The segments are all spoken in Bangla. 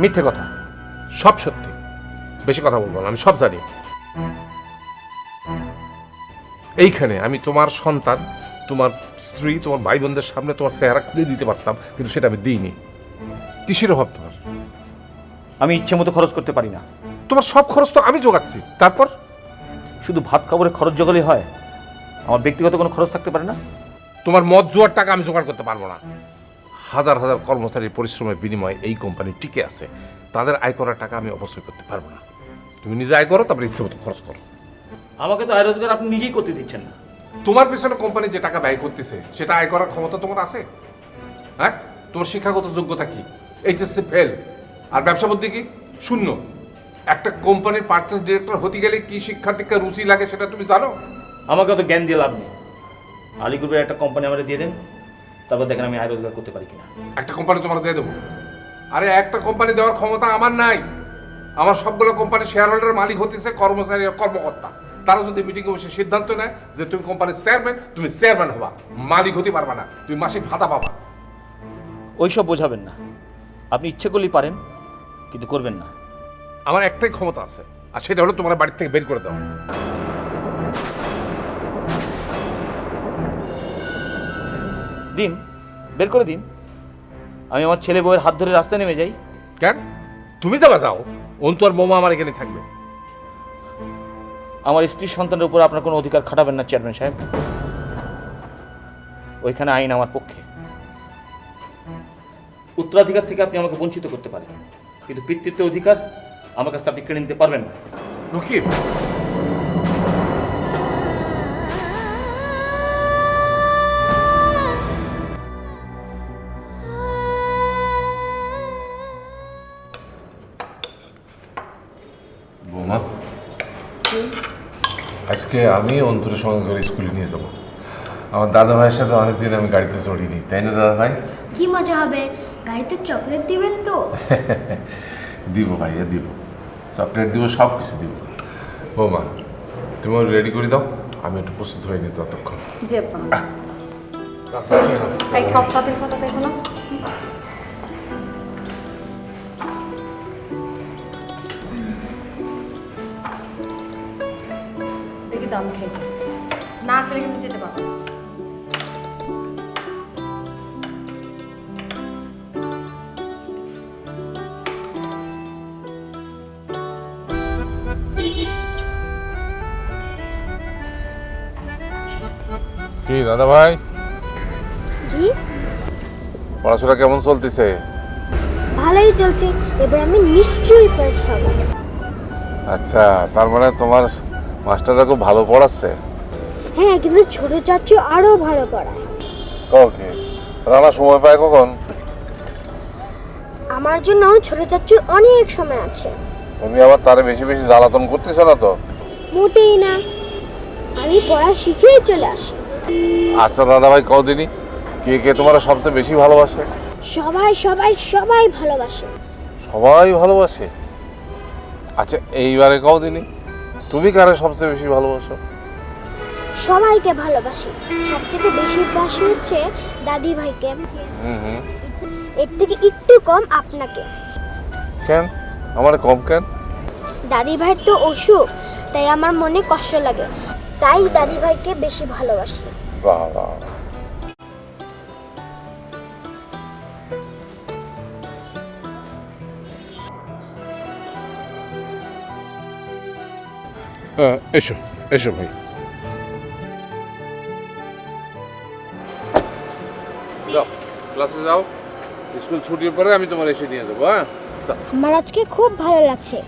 মিথ্যে কথা। সব সত্যি। বেশি কথা বলব না আমি সব জানি। এইখানে আমি তোমার সন্তান তোমার স্ত্রী তোমার ভাই বোনদের সামনে তোমার চেহারা খুলে দিতে পারতাম কিন্তু সেটা আমি দিইনি। কিসের অভাব তোমার? আমি ইচ্ছে মতো খরচ করতে পারি না। তোমার সব খরচ তো আমি জোগাচ্ছি। তারপর? শুধু ভাত খাবারের খরচ জোগালেই হয়। আমার ব্যক্তিগত কোনো খরচ থাকতে পারে না। তোমার মদ জোয়ার টাকা আমি জোগাড় করতে পারব না। হাজার হাজার কর্মচারীর পরিশ্রমের বিনিময়ে এই কোম্পানি টিকে আছে তাদের আয় করার টাকা আমি অবশ্যই করতে পারব না। তুমি নিজে আয় করো তারপরে ইচ্ছে মতো খরচ করো। আমাকে তো আয় রোজগার আপনি নিজেই করতে দিচ্ছেন না। তোমার পেছনে কোম্পানি যে টাকা ব্যয় করতেছে সেটা আয় করার ক্ষমতা তোমার আছে? হ্যাঁ? তোমার শিক্ষাগত যোগ্যতা কি? এইচএসসি ফেল আর ব্যবসা বুদ্ধি কি? শূন্য। একটা কোম্পানির পার্চেস ডিরেক্টর হতে গেলে কি শিক্ষা দীক্ষা রুচি লাগে সেটা তুমি জানো? আমাকে তো জ্ঞান দিয়ে লাভ নেই। আলী একটা কোম্পানি আমাদের দিয়ে দেন। তারপর দেখেন আমি আয় রোজগার করতে পারি কিনা। একটা কোম্পানি তোমার দিয়ে দেবো। আরে একটা কোম্পানি দেওয়ার ক্ষমতা আমার নাই। আমার সবগুলো কোম্পানি শেয়ার হোল্ডার মালিক হতেছে কর্মচারী কর্মকর্তা। তারা যদি মিটিংয়ে বসে সিদ্ধান্ত নেয় যে তুমি কোম্পানির চেয়ারম্যান তুমি চেয়ারম্যান হবা। মালিক হতে পারবা না। তুমি মাসিক ভাতা পাবা। ওইসব বোঝাবেন না। আপনি ইচ্ছে করলেই পারেন কিন্তু করবেন না। আমার একটাই ক্ষমতা আছে আর সেটা হলো তোমার বাড়ি থেকে বের করে দেওয়া। দিন বের করে দিন। আমি আমার ছেলে বউয়ের হাত ধরে রাস্তায় নেমে যাই। কেন? তুমি যাবা যাও। অন্তু আর মোমা আমার এখানে থাকবে। আমার স্ত্রী সন্তানের উপর আপনার কোনো অধিকার খাটাবেন না চেয়ারম্যান সাহেব। ওইখানে আইন আমার পক্ষে। উত্তরাধিকার থেকে আপনি আমাকে বঞ্চিত করতে পারেন। কিন্তু পিতৃত্বের অধিকার আমার কাছে আপনি কেড়ে নিতে পারবেন না। আজকে আমি অন্তরের সঙ্গে করে স্কুলে নিয়ে যাব। আমার দাদা ভাইয়ের সাথে অনেকদিন আমি গাড়িতে চড়িনি তাই না দাদা ভাই কি মজা হবে? গাড়িতে চকলেট দিবেন তো। দিব ভাইয়া দিব। চকলেট দিব সব কিছু দিব। বৌমা তুমি রেডি করে দাও আমি একটু প্রস্তুত হয়ে নিই ততক্ষণ। যে এই কাপটা দেখো তো দেখো না। দাম খেয়ে না খেলে কিন্তু যেতে পারব কি দাদা ভাই জি? পড়াশোনা কেমন চলতেছে? ভালোই চলছে। এবার আমি নিশ্চয়ই ফার্স্ট হব। আচ্ছা তার মানে তোমার মাস্টাররা খুব ভালো পড়াচ্ছে। হ্যাঁ কিন্তু ছোট চাচু আরও ভালো পড়ায়। ওকে রানা সময় পায় কখন? আমার জন্য ছোট চাচুর অনেক সময় আছে। তুমি আবার তারে বেশি বেশি জ্বালাতন করতেছো না তো? মোটেই না। আমি পড়া শিখেই চলে আসি। আচ্ছা দাদা ভাই কদিনই কে কে তোমার সবচেয়ে বেশি ভালোবাসে? সবাই সবাই সবাই ভালোবাসে। সবাই ভালোবাসে? আচ্ছা এইবারে কদিনই তুমি কারে সবচেয়ে বেশি ভালোবাসো? সবাইকে ভালোবাসি। সবচেয়ে বেশি বাসি হচ্ছে দাদি ভাইকে হুম হুম। এর থেকে একটু কম আপনাকে। কেন? আমার কম কেন? দাদি ভাইয়ের তো অসুখ তাই আমার মনে কষ্ট লাগে। তাই দাদি ভাইকে বেশি ভালোবাসি। বাহ বাহ। এসো এসো ভাই। যাও ক্লাসে যাও। স্কুল ছুটির পরে আমি তোমার এসে নিয়ে যাব হ্যাঁ। আমার আজকে খুব ভালো লাগছে।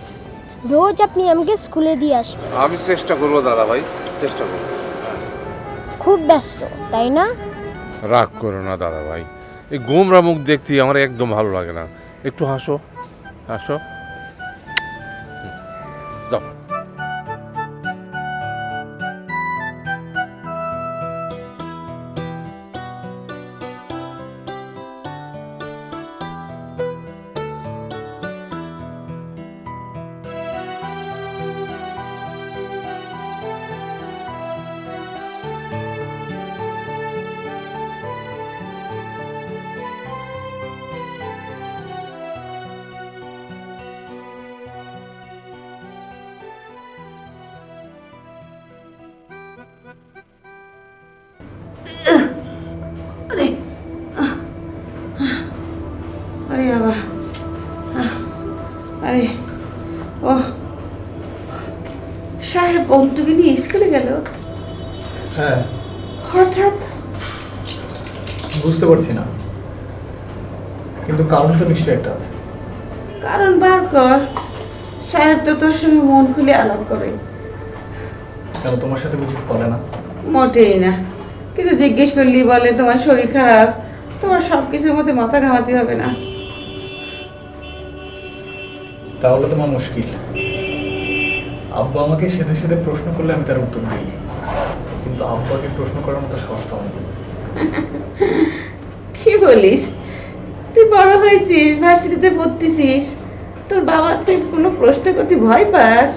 রোজ আপনি আমাকে স্কুলে দিয়ে আসবেন। আমি চেষ্টা করব দাদা ভাই চেষ্টা করব। খুব ব্যস্ত তাই না? রাগ করো না দাদা ভাই। এই গোমরা মুখ দেখতে আমার একদম ভালো লাগে না। একটু হাসো হাসো। স্কুলে গেল? হ্যাঁ। হঠাৎ? বুঝতে পারছি না। কিন্তু কারণ তো নিশ্চয়ই একটা আছে। কারণ বার কর সাহেব তো তোর সঙ্গে মন খুলে আলাপ করে। কেন তোমার সাথে কিছু বলে না? মোটেই না। কিন্তু জিজ্ঞেস করলি বলে তোমার শরীর খারাপ তোমার সব কিছুর মধ্যে মাথা ঘামাতে হবে না। তাহলে তোমার মুশকিল। আব্বা আমাকে সেধে সেধে প্রশ্ন করলে আমি তার উত্তর দিই। কিন্তু আব্বাকে প্রশ্ন করার মতো সাহস তো কি বলিস? তুই বড় হয়েছিস ভার্সিটিতে পড়তেছিস তোর বাবা তুই কোনো প্রশ্ন করতে ভয় পাস?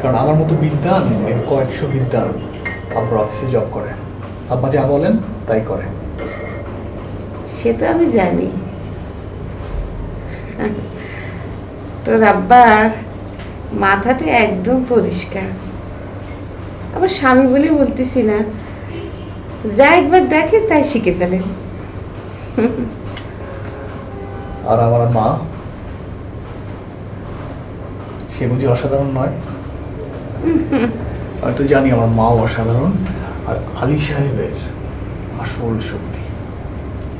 কারণ আমার মতো বিদ্যান কয়েকশো বিদ্যান আব্বা অফিসে জব করে। আব্বা যা বলেন তাই করে। সে তো আমি জানি। তোর আব্বার মাথাটা একদম পরিষ্কার। আবার স্বামী বলে বলতেছি না যা একবার দেখে তাই শিখে ফেলে। আর আমার মা সে বুঝি অসাধারণ নয়? হয়তো জানি আমার মাও অসাধারণ আর আলী সাহেবের আসল শক্তি।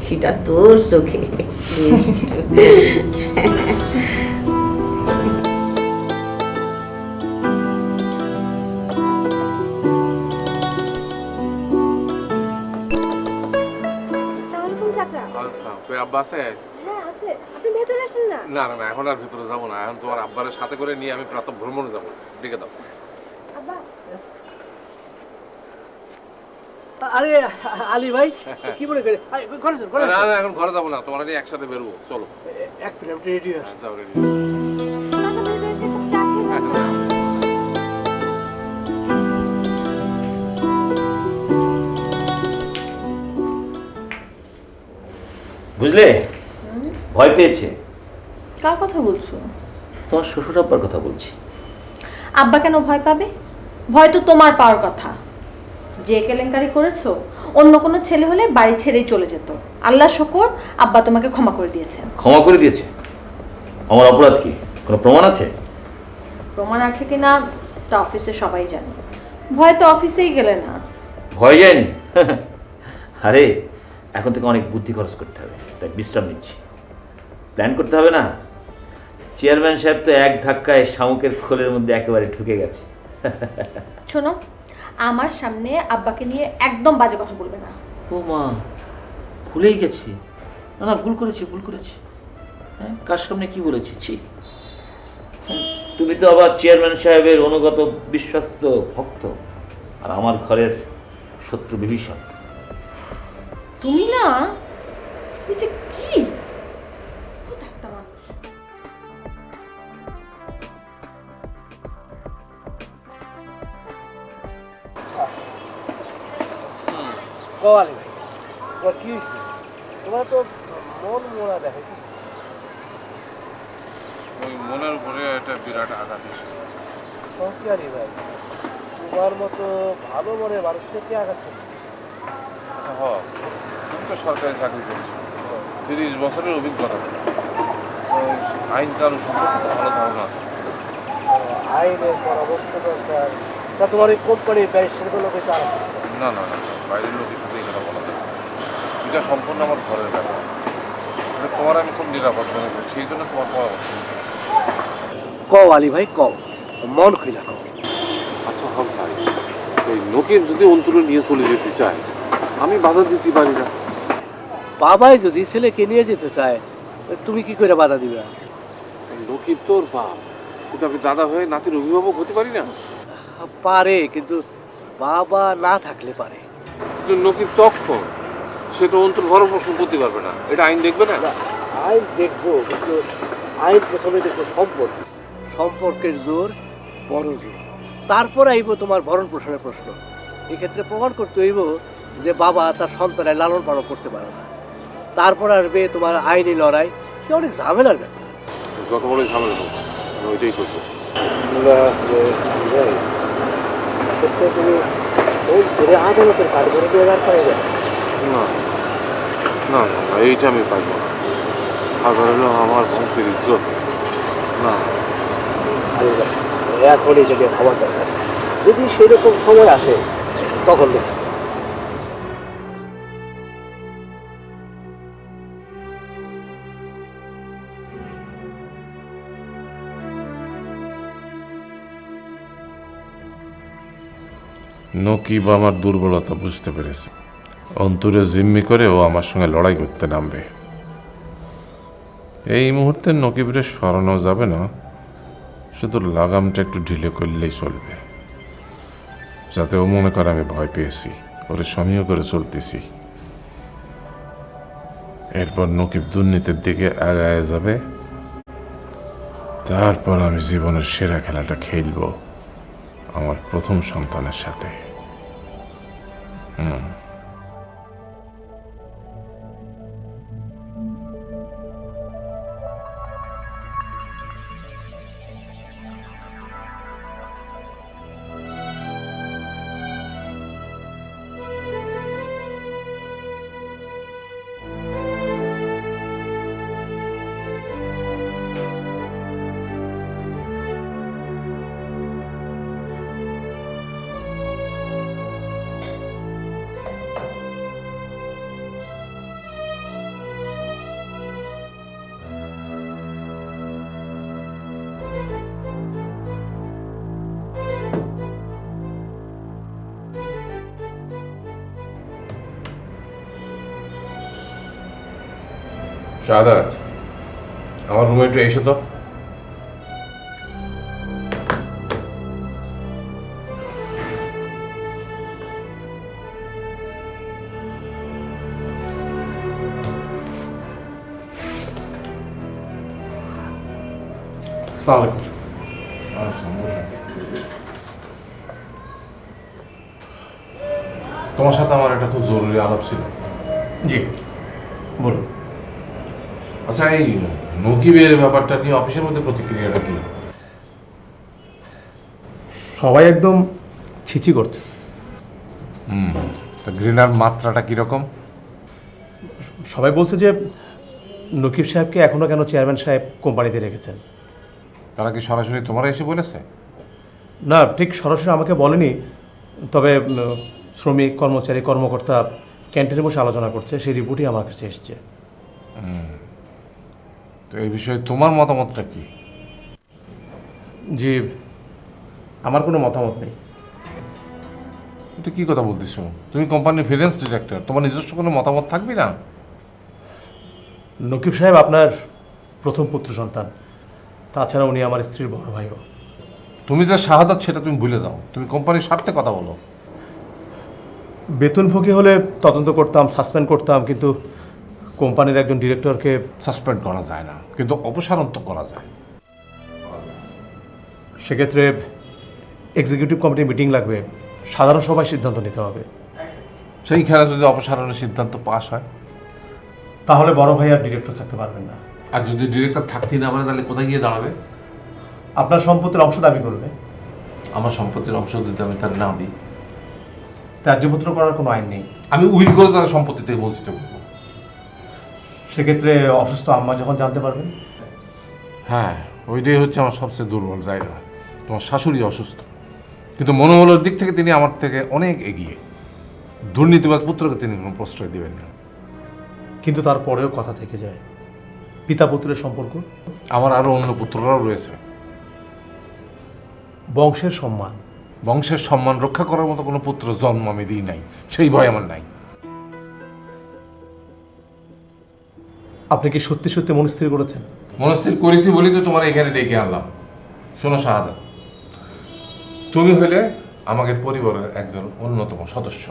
সেটা তোর চোখে। আব্বা আছে? আছে। আপনি ভেতরে আসেন না। না এখন আর ভিতরে যাব না। এখন তোমার আব্বারের সাথে করে নিয়ে আমি প্রাতঃ ভ্রমণে যাব। ডেকে দাও। আরে আলী ভাই কি মনে করে? ঘরে না না এখন ঘরে যাব না তোমার নিয়ে একসাথে বেরোবো। চলো। এক মিনিট রেডি আছে। হ্যাঁ, যাও রেডি বুঝলে? ভয় পেয়েছে। কার কথা বলছো? তোমার শ্বশুর আব্বার কথা বলছি। আব্বা কেন ভয় পাবে? ভয় তো তোমার পাওয়ার কথা। যে কেলেঙ্কারি করেছ অন্য কোনো ছেলে হলে বাড়ি ছেড়েই চলে যেত। আল্লাহ শকর আব্বা তোমাকে ক্ষমা করে দিয়েছে। ক্ষমা করে দিয়েছে? আমার অপরাধ কি? কোনো প্রমাণ আছে? প্রমাণ আছে কি না তা অফিসে সবাই জানে। ভয় তো অফিসেই গেলে না। ভয় যায়নি? আরে এখন থেকে অনেক বুদ্ধি খরচ করতে হবে। তাই বিশ্রাম নিচ্ছি। প্ল্যান করতে হবে না? চেয়ারম্যান সাহেব তো এক ধাক্কায় শামুকের খোলের মধ্যে একেবারে ঢুকে গেছে। শোনো আমার সামনে আব্বাকে নিয়ে একদম বাজে কথা বলবে না। ও মা ভুলেই গেছি। না না ভুল করেছি ভুল করেছি। হ্যাঁ কার সামনে কি বলেছি? ছি। হ্যাঁ, তুমি তো আবার চেয়ারম্যান সাহেবের অনুগত বিশ্বস্ত ভক্ত। আর আমার ঘরের শত্রু বিভীষণ। তুমি না যে কি? একটা মানুষ। ও ভাই তোমার কি হয়েছে? তোমার তো মন মোড়া দেখাইছে। ওই মনের উপরে একটা বিরাট আঘাত এসেছে। তোমার ভাই তোমার মতো ভালো মনে মানুষকে কি আঘাত আচ্ছা হ তো সরকারি চাকরি করেছ। তিরিশ বছরের অভিজ্ঞতা। তো আইন কানুন সম্পর্কে ভালো ধারণা আছে। আইনের পরামর্শ দরকার তা তোমার এই কোম্পানির ব্যারিস্টারগুলো কিন্তু আর না না না বাইরের লোকের সাথে এখানে বলা যায় এটা সম্পূর্ণ আমার ঘরের ব্যাপার। তোমার আমি খুব নিরাপদ মনে করি সেই জন্য তোমার পরামর্শ। কও আলী ভাই কও। মন খুলে কও। আচ্ছা হক ভাই। এই নকিব যদি অন্তরে নিয়ে চলে যেতে চায় আমি বাধা দিতে পারি না। বাবাই যদি ছেলেকে নিয়ে যেতে চায় তুমি কি করে বাধা দিবে? নকিব তোর বাপ। কিন্তু আমি দাদা হয়ে নাতির অভিভাবক হতে পারি না। পারে কিন্তু বাবা না থাকলে পারে। কিন্তু নকিব তখন সে তো অন্তর ভরণ পোষণ করতে পারবে না। এটা আইন দেখবে না আইন দেখব কিন্তু আইন প্রথমে দেখব সম্পর্ক। সম্পর্কের জোর বড় জোর। তারপর আইব তোমার ভরণ পোষণের প্রশ্ন। এক্ষেত্রে প্রমাণ করতে হইব যে বাবা তার সন্তানের লালন পালন করতে পারে না। তারপর আসবে তোমার আইনি লড়াই। সে অনেক ঝামেলার ব্যাপার। যত বড় ঝামেলা হোক আমি ওইটাই করব। আদালতের কাঠ করে দিয়ে আর পাই না না না এইটা আমি পাইব না। হাজার হলো আমার বংশের ইজ্জত। না। এখনই যদি হওয়া দরকার। যদি সেরকম সময় আসে তখন দেখি। নকিব আমার দুর্বলতা বুঝতে পেরেছে। অন্তরে জিম্মি করে ও আমার সঙ্গে লড়াই করতে নামবে। এই মুহূর্তে নকিবরে সরানো যাবে না, শুধু লাগামটা একটু ঢিলে করলেই চলবে। যাতে ও মনে করে আমি ভয় পেয়েছি, ওরে সমীহ করে চলতেছি। এরপর নকিব দুর্নীতির দিকে আগায় যাবে। তারপর আমি জীবনের সেরা খেলাটা খেলব আমার প্রথম সন্তানের সাথে। হুম শাহাদাত আমার রুমে একটু এসো তো। তোমার সাথে আমার একটা খুব জরুরি আলাপ ছিল। জি বলুন। আচ্ছা এই নকিবের ব্যাপারটা নিয়ে অফিসের মধ্যে প্রতিক্রিয়াটা কি? সবাই একদম ছিচি করছে। হুম তা ঘৃণার মাত্রাটা কীরকম? সবাই বলছে যে নকিব সাহেবকে এখনও কেন চেয়ারম্যান সাহেব কোম্পানিতে রেখেছেন। তারা কি সরাসরি তোমার এসে বলেছে? না ঠিক সরাসরি আমাকে বলেনি তবে শ্রমিক কর্মচারী কর্মকর্তা ক্যান্টিনে বসে আলোচনা করছে সেই রিপোর্টই আমার কাছে এসছে। তো এই বিষয়ে তোমার মতামতটা কি? যে আমার কোনো মতামত নেই। এটা কি কথা বলতেছো? তুমি কোম্পানির ফিনান্স ডিরেক্টর তোমার নিজস্ব কোনো মতামত থাকবি না? নকিব সাহেব আপনার প্রথম পুত্র সন্তান। তাছাড়া উনি আমার স্ত্রীর বড় ভাইও তুমি যে শাহাদাত সেটা তুমি ভুলে যাও। তুমি কোম্পানির স্বার্থে কথা বলো। বেতনভোগী হলে তদন্ত করতাম সাসপেন্ড করতাম কিন্তু কোম্পানির একজন ডিরেক্টরকে সাসপেন্ড করা যায় না কিন্তু অপসারণ তো করা যায়। সেক্ষেত্রে এক্সিকিউটিভ কমিটির মিটিং লাগবে সাধারণ সভায় সিদ্ধান্ত নিতে হবে। সেই খেলা যদি অপসারণের সিদ্ধান্ত পাস হয়? তাহলে বড় ভাই আর ডিরেক্টর থাকতে পারবেন না। আর যদি ডিরেক্টর থাকতেই না পারে তাহলে কোথায় গিয়ে দাঁড়াবে? আপনার সম্পত্তির অংশ দাবি করবে। আমার সম্পত্তির অংশ যদি আমি তার না দিই? ত্যায্যপত্র করার কোনো আইন নেই। আমি উইল করে তার সম্পত্তি থেকে বঞ্চিত করব সেক্ষেত্রে অসুস্থ আম্মা যখন জানতে পারবেন? হ্যাঁ ওইটাই হচ্ছে আমার সবচেয়ে দুর্বল জায়গা। তোমার শাশুড়ি অসুস্থ। কিন্তু মনোবলের দিক থেকে তিনি আমার থেকে অনেক এগিয়ে। দুর্নীতিবাজ পুত্রকে তিনি কোনো প্রশ্রয় দেবেন না। কিন্তু তারপরেও কথা থেকে যায়। পিতা পুত্রের সম্পর্ক? আমার আরও অন্য পুত্ররাও রয়েছে। বংশের সম্মান? বংশের সম্মান রক্ষা করার মতো কোনো পুত্র জন্ম আমি দিই নাই। সেই ভয় আমার নাই। আপনি কি সত্যি সত্যি মনস্থির করেছেন? মনস্থির করেছি বলেই তো তোমার এখানে ডেকে আনলাম। শোনো শাহাদা তুমি হলে আমাদের পরিবারের একজন অন্যতম সদস্য।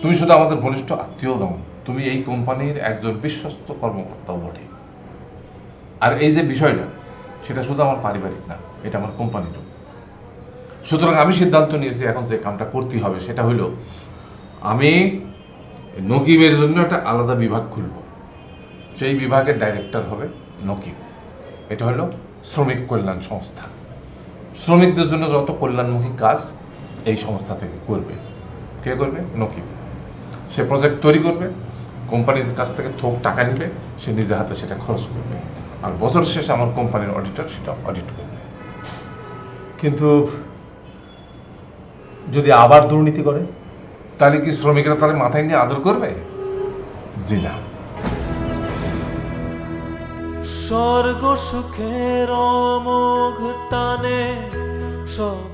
তুমি শুধু আমাদের ঘনিষ্ঠ আত্মীয় নও, তুমি এই কোম্পানির একজন বিশ্বস্ত কর্মকর্তাও বটে। আর এই যে বিষয়টা, সেটা শুধু আমার পারিবারিক না, এটা আমার কোম্পানিরও। সুতরাং আমি সিদ্ধান্ত নিয়েছি এখন যে কামটা করতে হবে, সেটা হলো আমি নকিবের জন্য একটা আলাদা বিভাগ খুলব। সেই বিভাগের ডাইরেক্টর হবে নকিব। এটা হলো শ্রমিক কল্যাণ সংস্থা। শ্রমিকদের জন্য যত কল্যাণমুখী কাজ এই সংস্থা থেকে করবে। কে করবে? নকিব। সে প্রজেক্ট তৈরি করবে কোম্পানির কাছ থেকে থোক টাকা নিবে সে নিজে হাতে সেটা খরচ করবে। আর বছর শেষে আমার কোম্পানির অডিটর সেটা অডিট করবে। কিন্তু যদি আবার দুর্নীতি করে? তাহলে কি শ্রমিকরা তাহলে মাথায় নিয়ে আদর করবে? জি না। স্বর্গ সুখের অমোঘ টানে সব